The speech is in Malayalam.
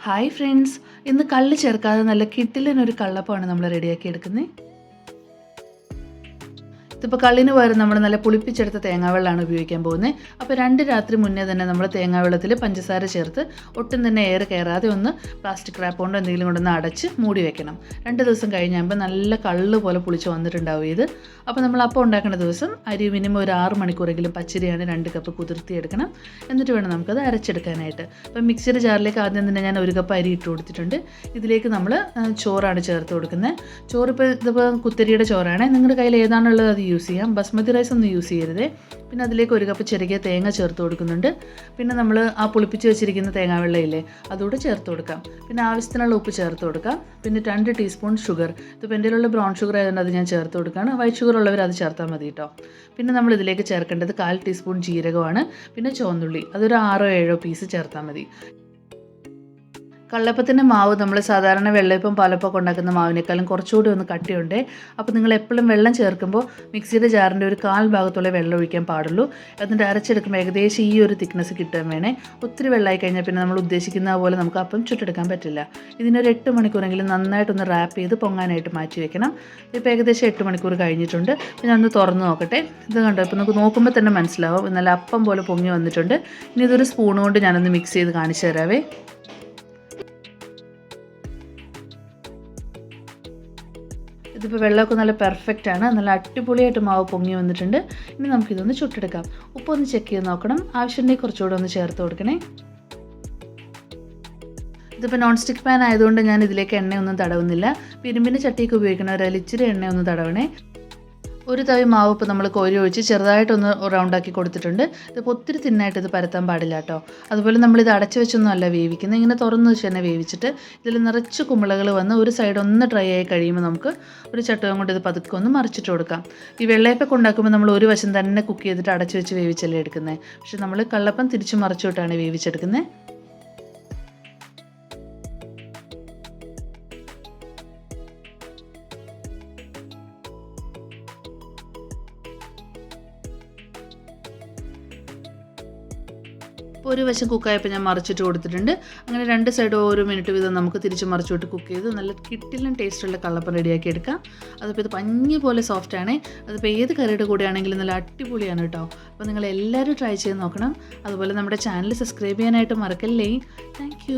ഹായ് ഫ്രണ്ട്സ് ഇന്ന് കള്ള് ചേർക്കാതെ നല്ല കിട്ടിലിനൊരു കള്ളപ്പമാണ് നമ്മൾ റെഡിയാക്കി എടുക്കുന്നത് ഇതിപ്പോൾ കള്ളിന് പകരം നമ്മൾ നല്ല പുളിപ്പിച്ചെടുത്ത തേങ്ങാവെള്ളമാണ് ഉപയോഗിക്കാൻ പോകുന്നത്. അപ്പോൾ രണ്ട് രാത്രി മുന്നേ തന്നെ നമ്മൾ തേങ്ങാവെള്ളത്തിൽ പഞ്ചസാര ചേർത്ത് ഒട്ടും തന്നെ എയർ കയറാതെ ഒന്ന് പ്ലാസ്റ്റിക് റാപ്പ് കൊണ്ടോ എന്തെങ്കിലും കൊണ്ടൊന്ന് അടച്ച് മൂടി വെക്കണം. രണ്ട് ദിവസം കഴിഞ്ഞാകുമ്പോൾ നല്ല കള്ള് പോലെ പുളിച്ച് വന്നിട്ടുണ്ടാവും ഇത്. അപ്പോൾ നമ്മൾ അപ്പം ഉണ്ടാക്കുന്ന ദിവസം അരി മിനിമം ഒരു ആറ് മണിക്കൂറെങ്കിലും പച്ചരിയാണ് രണ്ട് കപ്പ് കുതിർത്തി എടുക്കണം എന്നിട്ട് വേണം നമുക്കത് അരച്ചെടുക്കാനായിട്ട്. അപ്പം മിക്സർ ജാറിലേക്ക് ആദ്യം തന്നെ ഞാൻ ഒരു കപ്പ് അരി ഇട്ട് കൊടുത്തിട്ടുണ്ട്. ഇതിലേക്ക് നമ്മൾ ചോറാണ് ചേർത്ത് കൊടുക്കുന്നത്. ചോറ് ഇപ്പോൾ ഇതിപ്പോൾ കുത്തരിയുടെ ചോറാണ്. നിങ്ങളുടെ കയ്യിൽ ഏതാണുള്ളത് അത് യൂസ് ചെയ്യാം. ബസ്മതി റൈസ് ഒന്നും യൂസ് ചെയ്യരുത്. പിന്നെ അതിലേക്ക് ഒരു കപ്പ് ചെറുകിയ തേങ്ങ ചേർത്ത് കൊടുക്കുന്നുണ്ട്. പിന്നെ നമ്മൾ ആ പുളിപ്പിച്ച് വെച്ചിരിക്കുന്ന തേങ്ങാവെള്ളം ഇല്ലേ അതുകൂടെ ചേർത്ത് കൊടുക്കാം. പിന്നെ ആവശ്യത്തിനുള്ള ഉപ്പ് ചേർത്ത് കൊടുക്കാം. പിന്നെ രണ്ട് ടീസ്പൂൺ ഷുഗർ ഇതിപ്പോൾ എന്റെ ഉള്ള ബ്രൗൺ ഷുഗർ ആയതുകൊണ്ട് അത് ഞാൻ ചേർത്ത് കൊടുക്കുകയാണ്. വൈറ്റ് ഷുഗർ ഉള്ളവർ അത് ചേർത്താൽ മതി കേട്ടോ പിന്നെ നമ്മൾ ഇതിലേക്ക് ചേർക്കേണ്ടത് കാൽ ടീസ്പൂൺ ജീരകമാണ്. പിന്നെ ചുവന്നുള്ളി അതൊരു ആറോ ഏഴോ പീസ് ചേർത്താൽ മതി. കള്ളപ്പത്തിന്റെ മാവ് നമ്മൾ സാധാരണ വെള്ളയപ്പം പാലപ്പൊക്കെ ഉണ്ടാക്കുന്ന മാവിനേക്കാളും കുറച്ചുകൂടി ഒന്ന് കട്ടിയുണ്ട്. അപ്പോൾ നിങ്ങൾ എപ്പോഴും വെള്ളം ചേർക്കുമ്പോൾ മിക്സിയുടെ ജാറിന്റെ ഒരു കാൽ ഭാഗത്തുള്ള വെള്ളം ഒഴിക്കാൻ പാടുള്ളൂ. എന്നിട്ട് അരച്ചെടുക്കുമ്പോൾ ഏകദേശം ഈ ഒരു തിക്നെസ് കിട്ടാൻ വേണേ. ഒത്തിരി വെള്ളമായി കഴിഞ്ഞാൽ പിന്നെ നമ്മൾ ഉദ്ദേശിക്കുന്ന പോലെ നമുക്ക് അപ്പം ചുട്ടെടുക്കാൻ പറ്റില്ല. ഇതിനൊരു എട്ട് മണിക്കൂറെങ്കിലും നന്നായിട്ടൊന്ന് റാപ്പ് ചെയ്ത് പൊങ്ങാനായിട്ട് മാറ്റി വെക്കണം. ഇപ്പോൾ ഏകദേശം എട്ട് മണിക്കൂർ കഴിഞ്ഞിട്ടുണ്ട്. പിന്നെ ഒന്ന് തുറന്ന് നോക്കട്ടെ. ഇത് കണ്ടോ ഇപ്പോൾ നമുക്ക് നോക്കുമ്പോൾ തന്നെ മനസ്സിലാവും. നല്ല അപ്പം പോലെ പൊങ്ങി വന്നിട്ടുണ്ട്. ഇനി ഇതൊരു സ്പൂൺ കൊണ്ട് ഞാനൊന്ന് മിക്സ് ചെയ്ത് കാണിച്ചു തരാവേ. ഇതിപ്പോൾ വെള്ളമൊക്കെ നല്ല പെർഫെക്റ്റ് ആണ്. നല്ല അടിപൊളിയായിട്ട് മാവ് പൊങ്ങി വന്നിട്ടുണ്ട്. ഇനി നമുക്കിതൊന്ന് ചുട്ടെടുക്കാം. ഉപ്പ് ഒന്ന് ചെക്ക് ചെയ്ത് നോക്കണം. ആവശ്യമുണ്ടെങ്കിൽ കുറച്ചുകൂടെ ഒന്ന് ചേർത്ത് കൊടുക്കണേ. ഇതിപ്പോൾ നോൺ സ്റ്റിക്ക് പാൻ ആയതുകൊണ്ട് ഞാൻ ഇതിലേക്ക് എണ്ണയൊന്നും തടവുന്നില്ല. ഇരുമ്പിന്റെ ചട്ടിയൊക്കെ ഉപയോഗിക്കണവരതിൽ ഇച്ചിരി എണ്ണയൊന്നും തടവണേ. ഒരു തവി മാവ് ഇപ്പോൾ നമ്മൾ കോരി ഒഴിച്ച് ചെറുതായിട്ടൊന്ന് റൗണ്ടാക്കി കൊടുത്തിട്ടുണ്ട്. ഇതിപ്പോൾ ഒത്തിരി തിന്നായിട്ട് ഇത് പരത്താൻ പാടില്ല കേട്ടോ. അതുപോലെ നമ്മളിത് അടച്ചു വെച്ചൊന്നും അല്ല വേവിക്കുന്നത്. ഇങ്ങനെ തുറന്ന് വെച്ച് തന്നെ വേവിച്ചിട്ട് ഇതിൽ നിറച്ച് കുമ്പളകൾ വന്ന് ഒരു സൈഡ് ഒന്ന് ഡ്രൈ ആയി കഴിയുമ്പോൾ നമുക്ക് ഒരു ചട്ടകം കൊണ്ട് ഇത് പതുക്കെ ഒന്ന് മറിച്ചിട്ട് കൊടുക്കാം. ഈ വെള്ളയപ്പൊക്കെ ഉണ്ടാക്കുമ്പോൾ നമ്മൾ ഒരു വശം തന്നെ കുക്ക് ചെയ്തിട്ട് അടച്ചു വെച്ച് വേവിച്ചല്ലേ എടുക്കുന്നത് പക്ഷെ നമ്മൾ കള്ളപ്പം തിരിച്ച് മറിച്ചിട്ടാണ് വേവിച്ചെടുക്കുന്നത് ഇപ്പോൾ ഒരു വശം കുക്കായപ്പോൾ ഞാൻ മറിച്ചിട്ട് കൊടുത്തിട്ടുണ്ട്. അങ്ങനെ രണ്ട് സൈഡ് ഓരോ മിനിറ്റ് വീതം നമുക്ക് തിരിച്ച് മറിച്ചോട്ട് കുക്ക് ചെയ്ത് നല്ല കിട്ടിലും ടേസ്റ്റുള്ള കള്ളപ്പം റെഡിയാക്കി എടുക്കാം. അതിപ്പോൾ ഇത് പഞ്ഞി പോലെ സോഫ്റ്റ് ആണ്. അതിപ്പോൾ ഏത് കറിയുടെ കൂടെ ആണെങ്കിലും നല്ല അടിപൊളിയാണ് കേട്ടോ. അപ്പോൾ നിങ്ങൾ എല്ലാവരും ട്രൈ ചെയ്ത് നോക്കണം. അതുപോലെ നമ്മുടെ ചാനൽ സബ്സ്ക്രൈബ് ചെയ്യാനായിട്ട് മറക്കല്ലേ. താങ്ക്